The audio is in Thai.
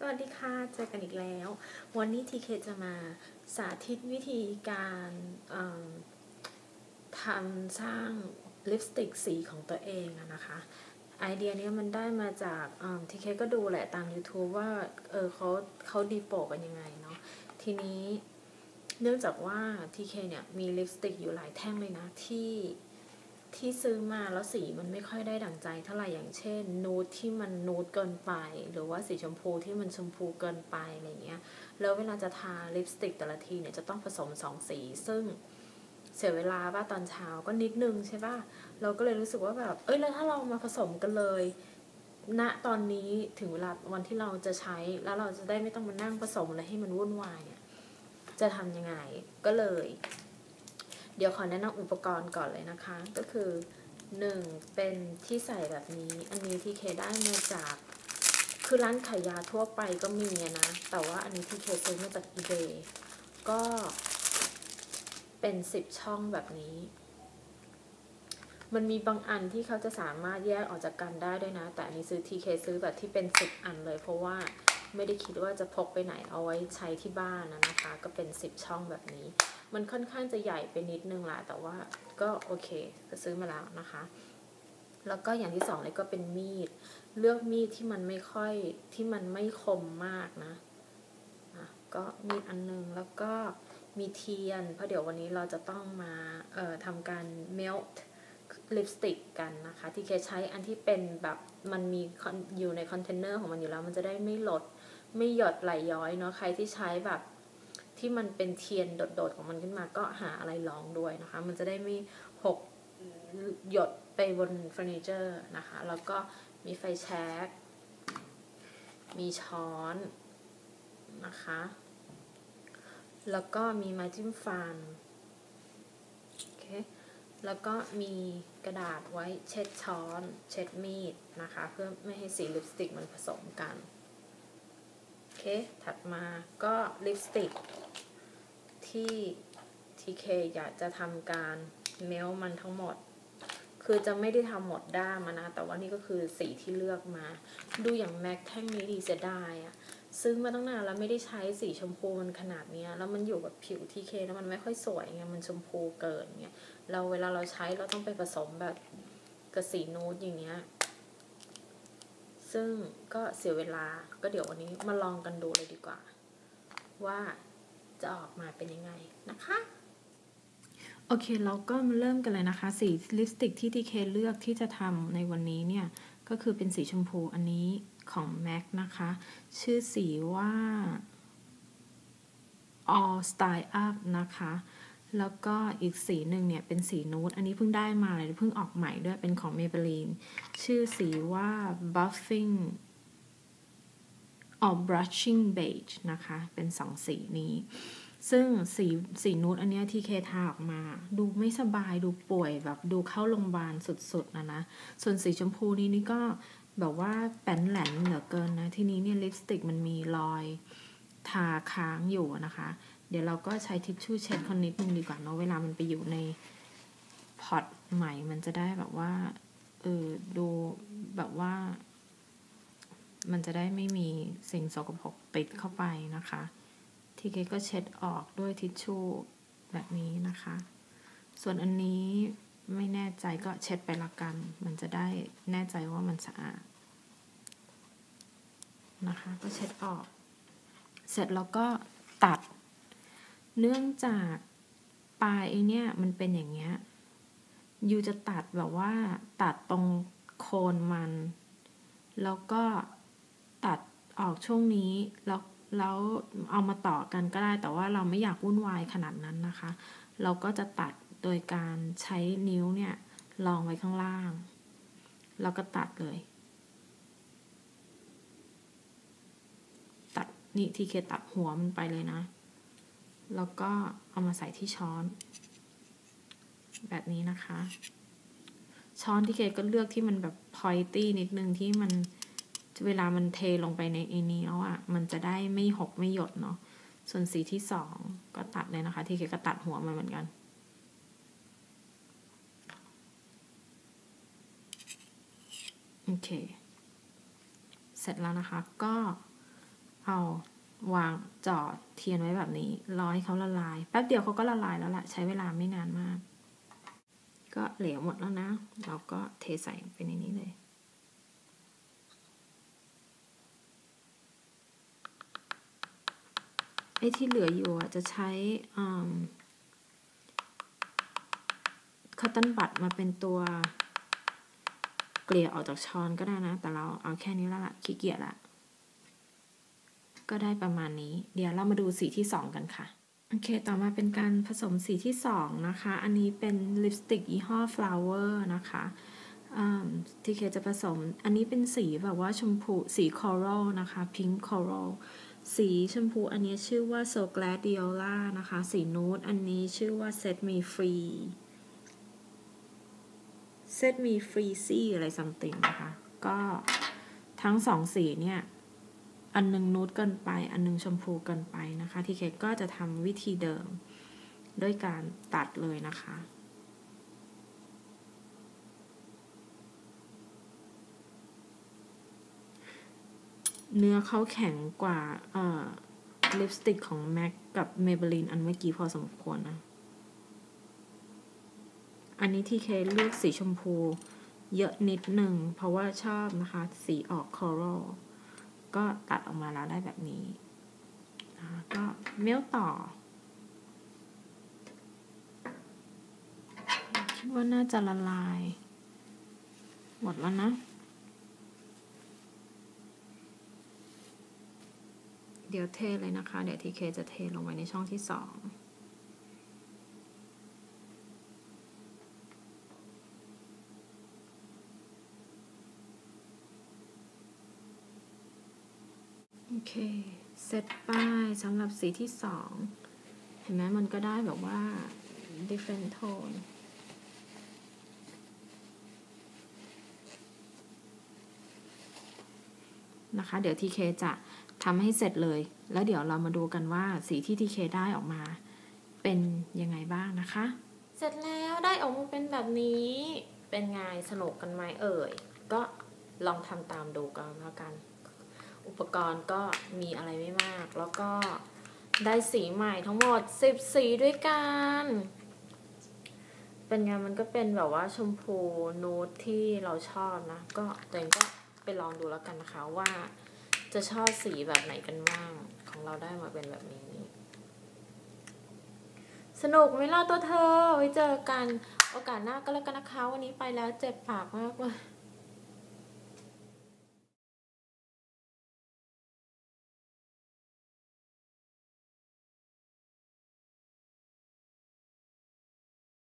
สวัสดีค่ะ เจอกันอีกแล้ว วันนี้ทีเคจะมาสาธิตวิธีการทำสร้างลิปสติกสีของตัวเองนะคะ ไอเดียนี้มันได้มาจากทีเคก็ดูแหละตาม YouTube ว่าเออเขาเขาดีโปกันยังไงเนาะ ทีนี้เนื่องจากว่าทีเคเนี่ยมีลิปสติกอยู่หลายแท่งเลยนะที่ ที่ซื้อมาแล้วสีมันไม่ค่อยได้ดั่งใจเท่าไหร่อย่างเช่น นูดที่มันนูดเกินไป หรือว่าสีชมพูที่มันชมพูเกินไปอะไรเงี้ยแล้วเวลาจะทาลิปสติกแต่ละทีเนี่ยจะต้องผสมสองสี ซึ่งเสียเวลาว่าตอนเช้าก็นิดนึงใช่ป่ะเราก็เลยรู้สึกว่าแบบเอ้ยแล้วถ้าเรามาผสมกันเลยณตอนนี้ถึงเวลาวันที่เราจะใช้แล้วเราจะได้ไม่ต้องมานั่งผสมอะไรให้มันวุ่นวายเนี่ยจะทำยังไงก็เลย เดี๋ยวขอแนะนำอุปกรณ์ก่อนเลยนะคะ ก็คือ 1. เป็นที่ใส่แบบนี้ อันนี้ที่เคได้มาจาก คือร้านขายยาทั่วไปก็มีนะ แต่ว่าอันนี้ที่เคซื้อมาจากอีเบก็เป็นสิบช่องแบบนี้ มันมีบางอันที่เขาจะสามารถแยกออกจากกันได้ด้วยนะ แต่อันนี้ซื้อทีเคซื้อแบบที่เป็นสิบอันเลยเพราะว่า ไม่ได้คิดว่าจะพกไปไหนเอาไว้ใช้ที่บ้านนะนะคะ ก็เป็นสิบช่องแบบนี้ มันค่อนข้างจะใหญ่ไปนิดนึงแหละแต่ว่าก็โอเคก็ซื้อมาแล้วนะคะ แล้วก็อย่างที่สองเลยก็เป็นมีด เลือกมีดที่มันไม่ค่อยที่มันไม่คมมากนะะก็มีดอันนึงแล้วก็มีเทียน เพราะเดี๋ยววันนี้เราจะต้องมาเอ่อทำการ melt ลิปสติกกันนะคะ ที่เคใช้อันที่เป็นแบบมันมีอยู่ในคอนเทนเนอร์ของมันอยู่แล้ว มันจะได้ไม่หลด ไม่หยดไหลย้อยเนาะใครที่ใช้แบบที่มันเป็นเทียนโดดๆของมันขึ้นมาก็หาอะไรรองด้วยนะคะ มันจะได้ไม่หกหยดไปบนเฟอร์นิเจอร์นะคะ แล้วก็มีไฟแช็กมีช้อนนะคะ แล้วก็มีไม้จิ้มฟันโอเคแล้วก็มีกระดาษไว้เช็ดช้อน เช็ดมีดนะคะ เพื่อไม่ให้สีลิปสติกมันผสมกัน ถัดมาก็ลิปสติกที่ TK อยากจะทำการเมลมันทั้งหมด คือจะไม่ได้ทำหมดด้ามนะ แต่ว่านี่ก็คือสีที่เลือกมา ดูอย่างแม็กแท่งนี้ดีเสียดายอะซึ่งมาตั้งนานแล้วไม่ได้ใช้สีชมพูมันขนาดนี้แล้วมันอยู่กับผิวทีเคแล้วมันไม่ค่อยสวยไงมันชมพูเกินเงี้ยเราเวลาเราใช้เราต้องไปผสมแบบกับสีนูดอย่างเงี้ย ซึ่งก็เสียเวลาก็เดี๋ยววันนี้มาลองกันดูเลยดีกว่า ว่าจะออกมาเป็นยังไงนะคะโอเค เราก็มาเริ่มกันเลยนะคะ สีลิปสติกที่ทีเคเลือกที่จะทำในวันนี้เนี่ย ก็คือเป็นสีชมพูอันนี้ของ MAC นะคะ ชื่อสีว่า All Style Up นะคะ แล้วก็อีกสีหนึ่งเนี่ยเป็นสีนูดอันนี้เพิ่งได้มาเลยเพิ่งออกใหม่ด้วยเป็นของ Maybelline ชื่อสีว่า Buffing ออก brushing beige นะคะ เป็นสองสีนี้ ซึ่งสีสีนูดอันนี้ที่เคทาออกมา ดูไม่สบายดูป่วยแบบดูเข้าโรงพยาบาลสุดๆนะนะ ส่วนสีชมพูนี้นี่ก็แบบว่าแป้นแหลนเหลือเกินนะ ทีนี้เนี่ยลิปสติกมันมีรอย ทาค้างอยู่นะคะ เดี๋ยวเราก็ใช้ทิชชู่เช็ดคนนิดนึงดีกว่าเนาะเวลามันไปอยู่ในพอตใหม่มันจะได้แบบว่าเออดูแบบว่า มันจะได้ไม่มีสิ่งสกปรกติดเข้าไปนะคะ ทีเคก็เช็ดออกด้วยทิชชู่แบบนี้นะคะ ส่วนอันนี้ไม่แน่ใจก็เช็ดไปละกัน มันจะได้แน่ใจว่ามันสะอาดนะคะ ก็เช็ดออก เสร็จแล้วก็ตัด เนื่องจากปลายเนี้ยมันเป็นอย่างเงี้ยยูจะตัดแบบว่าตัดตรงโคนมัน แล้วก็ตัดออกช่วงนี้แล้วแล้วเอามาต่อกันก็ได้ แต่ว่าเราไม่อยากวุ่นวายขนาดนั้นนะคะ เราก็จะตัดโดยการใช้นิ้วเนี่ยลองไว้ข้างล่าง แล้วก็ตัดเลย ตัด นี่ทีเคตัดหัวมันไปเลยนะ แล้วก็เอามาใส่ที่ช้อน แบบนี้นะคะ ช้อนที่เคก็เลือกที่มันแบบพอยตี้นิดนึงที่มันเวลามันเทลงไปในไอ้นี้แล้วอะ มันจะได้ไม่หกไม่หยดเนาะ ส่วนสีที่สองก็ตัดเลยนะคะ ที่เคก็ตัดหัวมาเหมือนกันโอเค เสร็จแล้วนะคะก็ เอาวางจอดเทียนไว้แบบนี้ รอให้เขาละลาย แป๊บเดียวเขาก็ละลายแล้วละใช้เวลาไม่นานมาก ก็เหลวหมดแล้วนะ เราก็เทใส่ไปในนี้เลยไอ้ที่เหลืออยู่จะใช้คัตตันบัตมาเป็นตัวเกลี่ยออกจากช้อนก็ได้นะ แต่เราเอาแค่นี้แล้วละขี้เกียจละ ก็ได้ประมาณนี้ เดี๋ยวเรามาดูสีที่สองกันค่ะ โอเค ต่อมาเป็นการผสมสีที่สองนะคะ อันนี้เป็นลิปสติกยี่ห้อ flower นะคะที่เคจะผสม อันนี้เป็นสีแบบว่าชมพูสี coral นะคะ pink coral สีชมพูอันนี้ชื่อว่า so gladiola นะคะ สีนูดอันนี้ชื่อว่า set me free set me free ซี่อะไร something นะคะ ก็ทั้งสองสีเนี่ย อันนึงนูดเกินไป อันนึงชมพูเกินไปนะคะทีเคก็จะทำวิธีเดิมด้วยการตัดเลยนะคะเนื้อเขาแข็งกว่าลิปสติกของ MAC กับ Maybelline อันเมื่อกี้พอสมควรนะ อันนี้ที่เคเลือกสีชมพูเยอะนิดหนึ่ง เพราะว่าชอบนะคะ สีออกคอรัล ก็ตัดออกมาแล้วได้แบบนี้ก็เมลต่อคิดว่าน่าจะละลาย หมดแล้วนะเดี๋ยวเทเลยนะคะ เดี๋ยวทีเคจะเทลงไปในช่องที่สอง อเค เซตป้ายสำหรับสีที่สองเห็นไหมมันก็ได้แบบว่า different tone นะคะ เดี๋ยวทีเคจะทำให้เสร็จเลย แล้วเดี๋ยวเรามาดูกันว่าสีที่ทีเคได้ออกมาเป็นยังไงบ้างนะคะ เสร็จแล้วได้ออกมาเป็นแบบนี้ เป็นไงสนุกกันไหมเอ่ย ก็ลองทำตามดูกันแล้วกัน อุปกรณ์ก็มีอะไรไม่มาก แล้วก็ได้สีใหม่ทั้งหมด 10 สีด้วยกัน เป็นไงมันก็เป็นแบบว่าชมพูนูดที่เราชอบนะ ก็ตัวเองก็ไปลองดูแล้วกันนะคะว่า จะชอบสีแบบไหนกันบ้าง ของเราได้มาเป็นแบบนี้ สนุกไหมล่ะตัวเธอ ไว้เจอกันโอกาสหน้าก็แล้วกันนะคะ วันนี้ไปแล้วเจ็บปากมากเลย